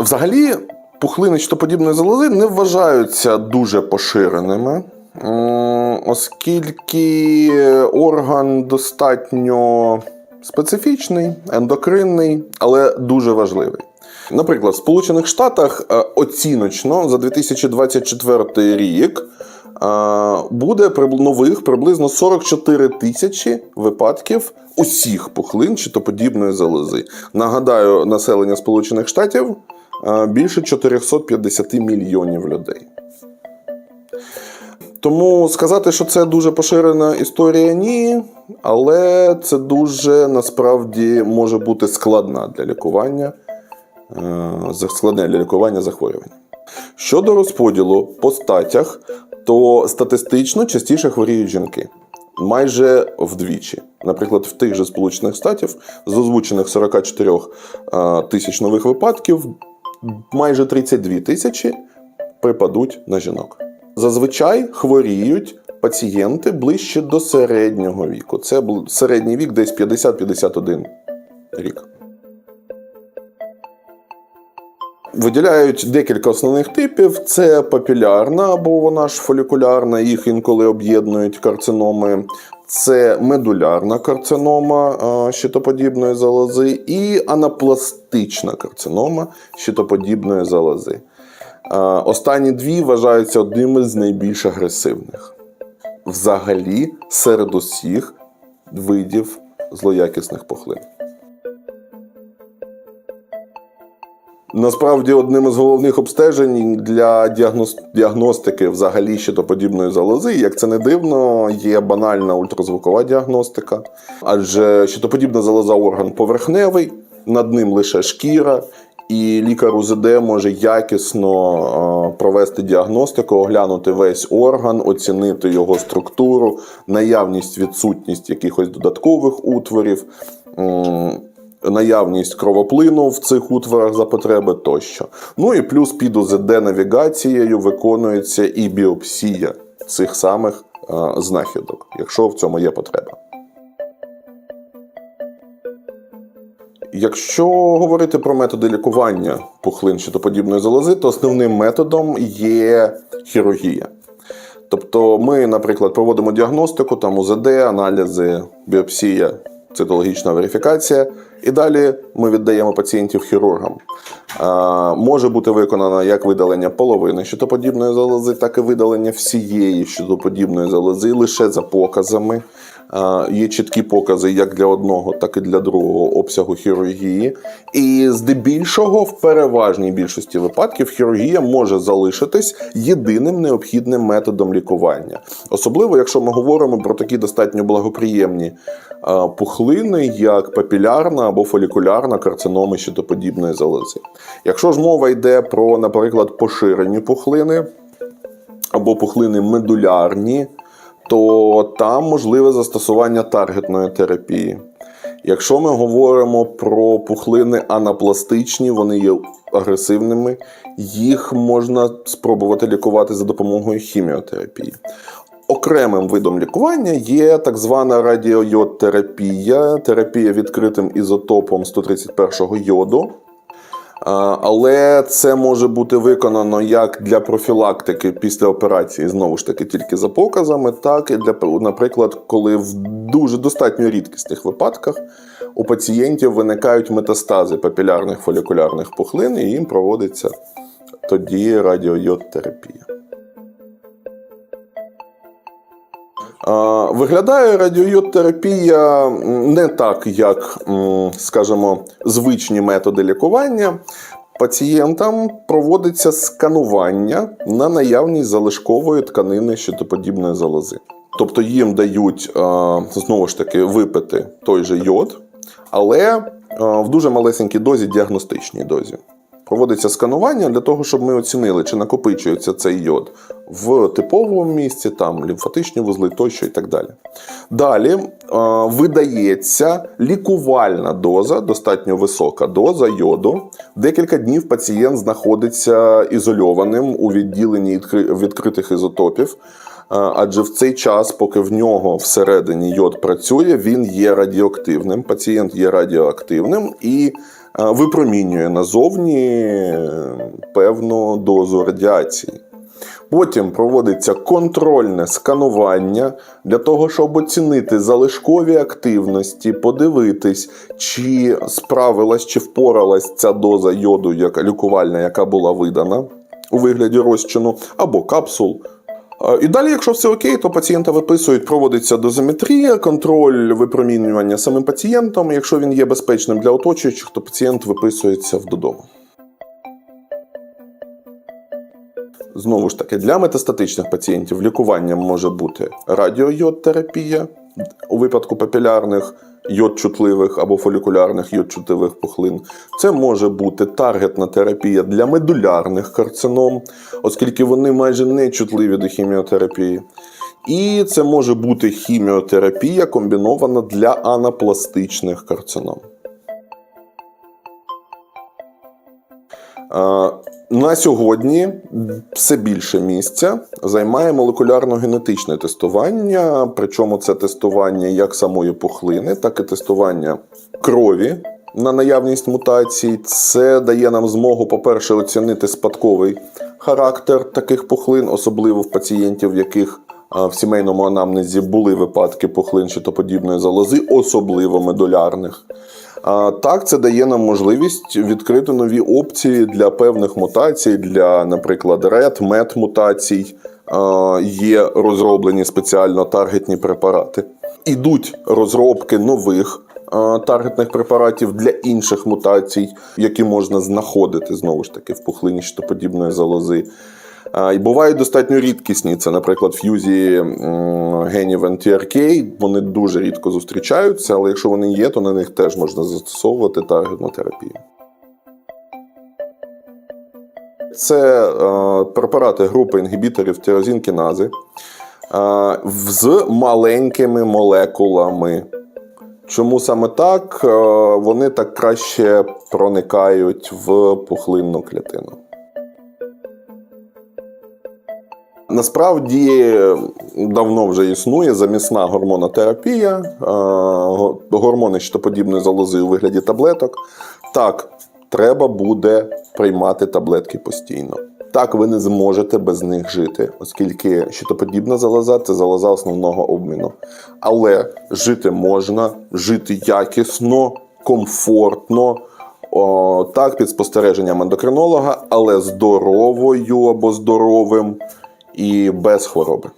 Взагалі, пухлини щитоподібної залози не вважаються дуже поширеними, оскільки орган достатньо специфічний, ендокринний, але дуже важливий. Наприклад, в Сполучених Штатах е, оціночно за 2024 рік е, буде нових приблизно 44 тисячі випадків усіх пухлин щитоподібної залози. Нагадаю, населення Сполучених Штатів більше 450 мільйонів людей. Тому сказати, що це дуже поширена історія, ні. Але це дуже насправді може бути складна для лікування, е, складне для лікування захворювання. Щодо розподілу по статях, то статистично частіше хворіють жінки. Майже вдвічі. Наприклад, в тих же Сполучених Штатів з озвучених 44 е, тисяч нових випадків майже 32 тисячі припадуть на жінок. Зазвичай хворіють пацієнти ближче до середнього віку. Це середній вік десь 50-51 рік. Виділяють декілька основних типів: це папілярна або вона ж фолікулярна, їх інколи об'єднують карциноми. Це медулярна карцинома щитоподібної залози і анапластична карцинома щитоподібної залози. Останні дві вважаються одними з найбільш агресивних. Взагалі, серед усіх видів злоякісних пухлин. Насправді, одним із головних обстежень для діагностики взагалі щитоподібної залози, як це не дивно, є банальна ультразвукова діагностика, адже щитоподібна залоза орган поверхневий, над ним лише шкіра, і лікар УЗД може якісно е, провести діагностику, оглянути весь орган, оцінити його структуру, наявність, відсутність якихось додаткових утворів. Наявність кровоплину в цих утворах за потреби тощо. Ну і плюс під УЗД навігацією виконується і біопсія цих самих е, знахідок, якщо в цьому є потреба. Якщо говорити про методи лікування пухлин щитоподібної залози, то основним методом є хірургія. Тобто ми, наприклад, проводимо діагностику, там УЗД, аналізи, біопсія, цитологічна верифікація, і далі ми віддаємо пацієнтів хірургам. А, може бути виконано як видалення половини щитоподібної залози, так і видалення всієї щитоподібної залози лише за показами. Є чіткі покази як для одного, так і для другого обсягу хірургії. І здебільшого, в переважній більшості випадків, хірургія може залишитись єдиним необхідним методом лікування. Особливо, якщо ми говоримо про такі достатньо благоприємні пухлини, як папілярна або фолікулярна карциноми щитоподібної залози. Якщо ж мова йде про, наприклад, поширені пухлини або пухлини медулярні, то там можливе застосування таргетної терапії. Якщо ми говоримо про пухлини анапластичні, вони є агресивними, їх можна спробувати лікувати за допомогою хіміотерапії. Окремим видом лікування є так звана радіойодтерапія, терапія відкритим ізотопом 131 йоду. Але це може бути виконано як для профілактики після операції, знову ж таки, тільки за показами, так і для, наприклад, коли в дуже достатньо рідкісних випадках у пацієнтів виникають метастази папілярних фолікулярних пухлин, і їм проводиться тоді радіойодтерапія. Виглядає радіойодтерапія не так, як, скажімо, звичні методи лікування. Пацієнтам проводиться сканування на наявність залишкової тканини щитоподібної залози. Тобто їм дають знову ж таки випити той же йод, але в дуже малесенькій дозі, діагностичній дозі. Проводиться сканування для того, щоб ми оцінили, чи накопичується цей йод в типовому місці, там лімфатичні вузли тощо і так далі. Далі видається лікувальна доза, достатньо висока доза йоду. Декілька днів пацієнт знаходиться ізольованим у відділенні відкри- відкритих ізотопів. Адже в цей час, поки в нього всередині йод працює, він є радіоактивним. Пацієнт є радіоактивним, і випромінює назовні е, певну дозу радіації. Потім проводиться контрольне сканування для того, щоб оцінити залишкові активності, подивитись, чи справилась, чи впоралась ця доза йоду, яка лікувальна, яка була видана у вигляді розчину, або капсул. І далі, якщо все окей, то пацієнта виписують, проводиться дозиметрія, контроль випромінювання самим пацієнтом. Якщо він є безпечним для оточуючих, то пацієнт виписується вдодому. Знову ж таки, для метастатичних пацієнтів лікуванням може бути радіойодтерапія у випадку папілярних йод-чутливих або фолікулярних йод-чутливих пухлин. Це може бути таргетна терапія для медулярних карцином, оскільки вони майже не чутливі до хіміотерапії. І це може бути хіміотерапія комбінована для анапластичних карцином. На сьогодні все більше місця займає молекулярно-генетичне тестування. Причому це тестування як самої пухлини, так і тестування крові на наявність мутацій. Це дає нам змогу, по-перше, оцінити спадковий характер таких пухлин, особливо в пацієнтів, в яких в сімейному анамнезі були випадки пухлин щитоподібної залози, особливо медулярних. Так, це дає нам можливість відкрити нові опції для певних мутацій, для, наприклад, РЕД, МЕТ мутацій. Є розроблені спеціально таргетні препарати. Ідуть розробки нових таргетних препаратів для інших мутацій, які можна знаходити знову ж таки в пухлині щитоподібної залози. І бувають достатньо рідкісні. Це, наприклад, ф'юзії генів NTRK. Вони дуже рідко зустрічаються, але якщо вони є, то на них теж можна застосовувати таргетну терапію. Це е, препарати групи інгібіторів тирозінкінази е, з маленькими молекулами. Чому саме так? Е, Вони так краще проникають в пухлинну клітину. Насправді давно вже існує замісна гормонотерапія, е, го- гормони щитоподібної залози у вигляді таблеток. Так, треба буде приймати таблетки постійно. Так, ви не зможете без них жити, оскільки щитоподібна залоза це залоза основного обміну. Але жити можна, жити якісно, комфортно. О, так, під спостереженням ендокринолога, але здоровою або здоровим і без хвороби.